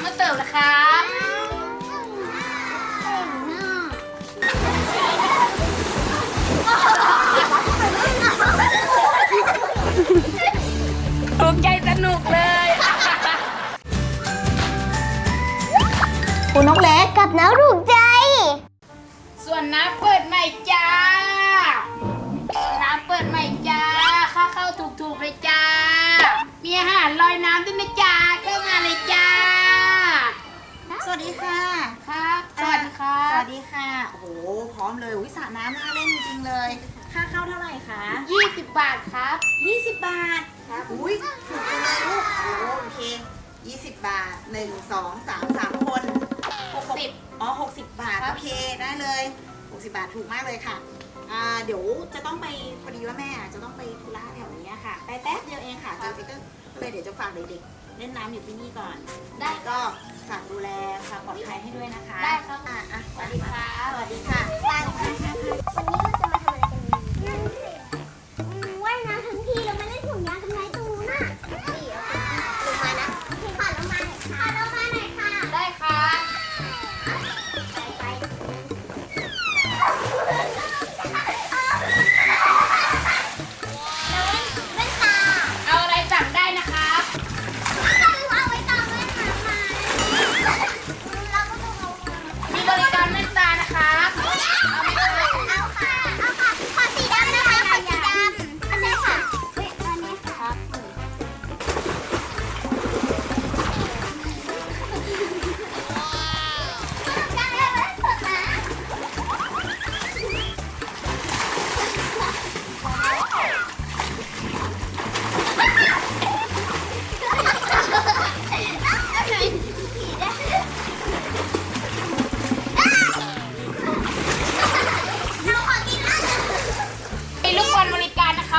ำมาเสิร์ฟแล้วครับถูกใจสนุกเลย คุณน้องเล็กกับน้ำถูกใจ ส่วนน้ำเปิดใหม่จ้า น้ำเปิดใหม่จ้า ค่าเข้าถูกๆเลยจ้า มีอาหารลอยน้ำด้วยนะจ้าเข้ามาเลยจ้า สวัส ดีค่ะ ครับ สวัสดีครัสบวัสดีค่ะ โอ้โห พร้อมเลยวิสระน้ำน่าเล่นจริงๆเลย ค่าเข้าเท่าไหร่คะ20 บาทครับ 20 บาท ครับอุ้ยถูกจังเลยลูก โอ้โหโอเค 20 บาท 1 2 3 3 คน60อ๋อ60 บาท ครับ โอเค ได้เลย 60 บาทถูกมากเลยค่ะ อ่า เดี๋ยวจะต้องไปพอดีว่าแม่จะต้องไปธุระแถวนี้ค่ะ ไปแป๊บเดียวเองค่ะจะก็เลยเดี๋ยวจะฝากเด็กๆ เล่นน้ำอยู่ที่นี่ก่อนได้ก็ฝากดูแลความปลอดภัยให้ด้วยนะคะได้ครับ อะอะสวั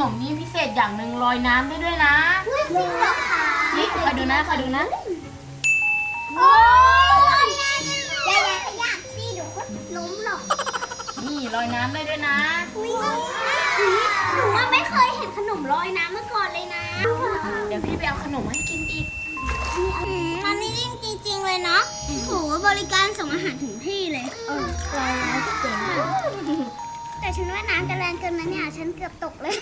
นมนี้พิเศษอย่างหนึ่งลอยน้ำได้ด้วยนะจริงเหรอคะนี่คอยดูนะคอยดูนะโอ้ยอย่าอย่าขยับสิเดี๋ยวก็ล้มหรอกนี่ลอยน้ำได้ด้วยนะอุ๊ยหนูว่าไม่เคยเห็นขนมลอยน้ำมาก่อนเลยนะเดี๋ยวพี่ไปเอาขนมให้กินอีกมันนี่จริงจริง ๆ เลยเนาะโหบริการส่งอาหารถึงที่เลยเออไกลแล้วเจ๋ง แต่ฉันว่าน้ำจะแรงเกินนะเนี่ย ฉันเกือบตกเลย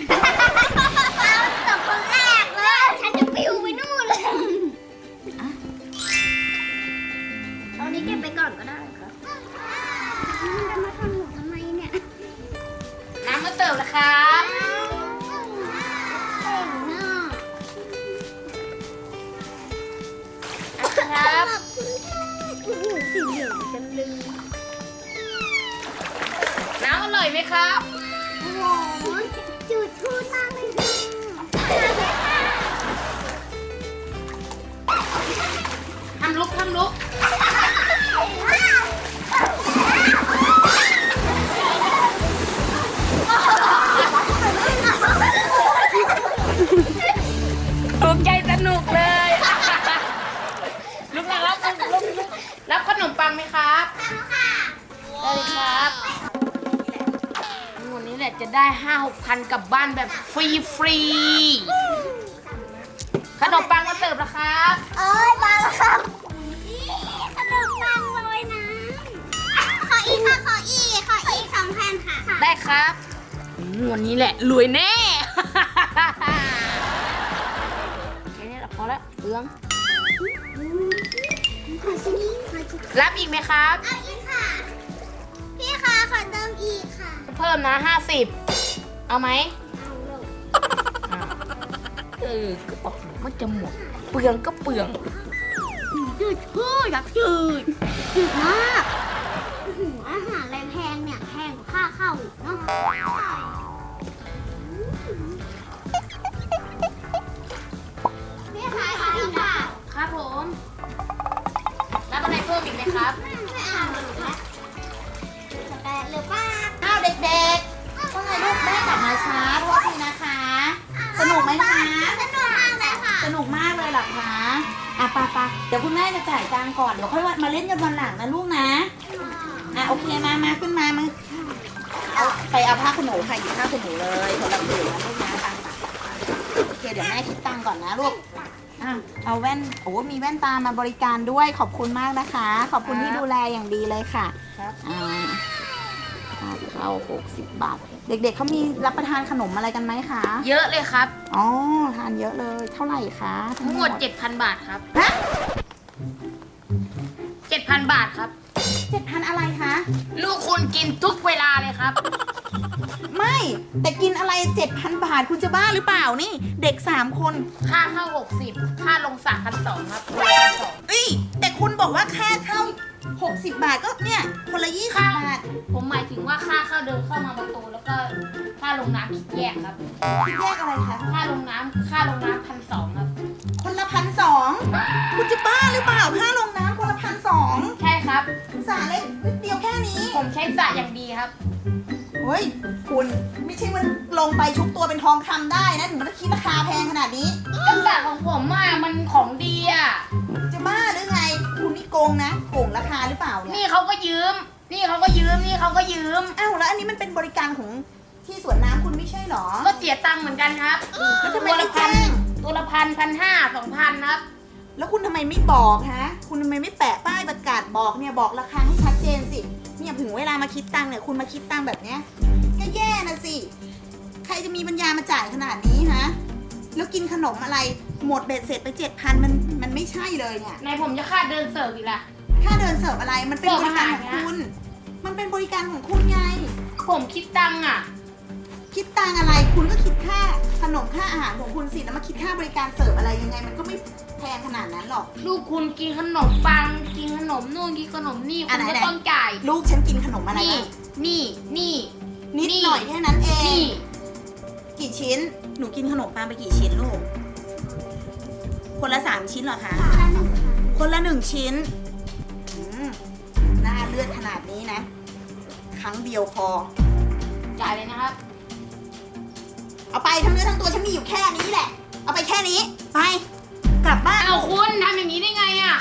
ครับ โอ้โหจุดพูดมากเลยค่ะทำลุกทำลุก ถูกใจสนุกเลย ลุกนะครับลุกลุกลุกรับขนมปังไหมครับ ได้เลยครับ วันนี้แหละจะได้ห้าหกพันกลับบ้านแบบฟรีฟรีๆขนมปังมาเสิร์ฟแล้วครับ เอ้ยมาแล้วครับขนมปังลอยน้ำขออีกค่ะ ขออีก ขออีกสองแผ่นค่ะได้ครับอืมวันนี้แหละรวยแน่ แค่นี้แหละพอแล้วเปลือง ขอชิ้นนี้ขอชิ้นรับอีกไหมครับ เอาอีกค่ะพี่คะ ขอเติมอีกค่ะ เพิ่มนะห้าสิบเอาไหมเอาลูกอ่าออก็บอกว่าจะหมดเปลืองก็เปลืองจืดชืดอยากจืดจืดมากอื้อหืออาหารอะไรแพงเนี่ยแพงกว่าค่าเข้าอีกเนาะพี่ขายของค่ะครับผมรับอะไรเพิ่มอีกไหมครับ ไม่อ่าน เลยค่ะสแตนหรือป้าอ้าวเด็กๆว่าไงลูกแม่กลับมาช้าโทษทีนะคะ สนุกไหมคะ สนุกมากเลยค่ะ สนุกมากเลยเหรอคะอะปาปาเดี๋ยวคุณแม่จะจ่ายตังค์ก่อน เดี๋ยวค่อยมาเล่นกันวันหลังนะลูกนะ อะโอเคมามาขึ้นมามาเอาไปเอาผ้าขนหนูค่ะหยิบผ้าขนหนูเลยคนละผืนนะลูกนะตังค์โอเคเดี๋ยวแม่คิดตังค์ก่อนนะลูกอะเอาแว่นโอ้มีแว่นตามาบริการด้วยขอบคุณมากนะคะ ขอบคุณที่ดูแลอย่างดีเลยค่ะ ครับอ่า ค่าเข้าหกสิบบาท เด็กๆเขามีรับประทานขนมอะไรกันไหมคะ เยอะเลยครับ อ๋อ ทานเยอะเลย เท่าไหร่คะทั้งหมด7,000บาทครับฮะ7,000บาทครับ เจ็ดพันอะไรคะ ลูกคุณกินทุกเวลาเลยครับ ไม่แต่กินอะไรเจ็ดพันบาทคุณจะบ้าหรือเปล่านี่ เด็กสามคน ค่าเข้า60ค่าลงสระพันสองครับพันสองเอ้ยแต่คุณบอกว่าค่าเข้า 60 บาทก็เนี่ยคนละ20ค่ะบาทผมหมายถึงว่าค่าเข้าเดินเข้ามาประตูแล้วก็ค่าลงน้ำคิดแยกครับ คิดแยกอะไรคะค่าลงน้ำค่าลงน้ำพันสองครับ คนละพันสองคุณจะบ้าหรือเปล่าค่าลงน้ำคนละพันสองใช่ครับ สาเล็กนิดเดียวแค่นี้ ผมใช้สระอย่างดีครับ เฮ้ย คุณ ไม่ใช่มันลงไปชุบตัวเป็นทองคำได้นะถึงมันคิดราคาแพงขนาดนี้ก็สระของผมอะมันของดีอะ จะบ้าหรือไง คุณนี่โกงนะโกงราคาหรือเปล่าเนี่ยนี่เขาก็ยืม นี่เขาก็ยืม นี่เขาก็ยืม อ้าวแล้วอันนี้มันเป็นบริการของที่สวนน้ำคุณไม่ใช่เหรอ ก็เสียตังค์เหมือนกันครับ แล้วทำไมตัวไม่ละพัแจ้นงตัวละพันพันห้าสองพันครับ แล้วคุณทำไมไม่บอกฮะ คุณทำไมไม่แปะป้ายประกาศบอกเนี่ยบอกราคาให้ชัดเจนสิ เนี่ยถึงเวลามาคิดตังค์เนี่ยคุณมาคิดตังค์แบบเนี้ยก็แย่นะสิ ใครจะมีปัญญามาจ่ายขนาดนี้ฮะ แล้วกินขนมอะไรหมดเบ็ดเสร็จไปเจ็ดพันมันมันไม่ใช่เลยเนี่ย ในผมจะค่าเดินเสิร์ฟอีกละ ค่าเดินเสิร์ฟอะไรมันเป็นบริการของคุณ มันเป็นบริการของคุณไง ผมคิดตังค์อะ คิดตังค์อะไรคุณก็คิดค่าขนมค่าอาหารของคุณสิแล้วมาคิดค่าบริการเสิร์ฟอะไรยังไง มันก็ไม่แพงขนาดนั้นหรอก ลูกคุณกินขนมปังกินขนมนู่นกินขนมนี่อัคุนณไหนก็ไหน ต้องจ่าย ลูกฉันกินขนมอะไรนี่ บ้างนี่ นี่ นิดนี่ หน่อยแค่นั้นเอง นี่ กี่ชิ้น หนูกินขนมปังไปกี่ชิ้นลูก คนละสามชิ้นเหรอคะ คนละหนึ่งชิ้นอืมหน้าเลือดขนาดนี้นะ ครั้งเดียวพอจ่ายเลยนะครับ เอาไปทั้งเนื้อทั้งตัวฉันมีอยู่แค่นี้แหละ เอาไปแค่นี้ ไป กลับบ้าน เอาคุณทำอย่างนี้ได้ไงอะ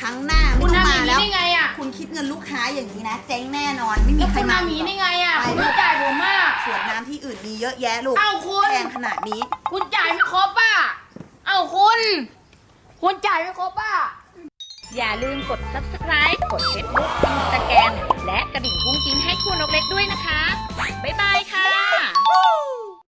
ครั้งหน้าไม่คุณต้องทำอมาย่างนี้แล้ว ได้ไงอะคุณคิดเงินลูกค้าอย่างนี้นะเจ๊งแน่นอนไม่มีแล้วใครคุณมาทำอย่างนี้ได้ไงอะไปคุณลูไม่กจ่ายผมมากสวนน้ำที่อื่นมีเยอะแยะลูกเอาคุณ แพงขนาดนี้ คุณจ่ายไม่ครบป่ะ เอาคุณ คุณจ่ายไม่ครบป่ะ อย่าลืมกด subscribe กด Facebook Instagram และกระดิ่งกุ้งกิ้งให้คุณนกเล็กด้วยนะคะ บ๊ายบายค่ะ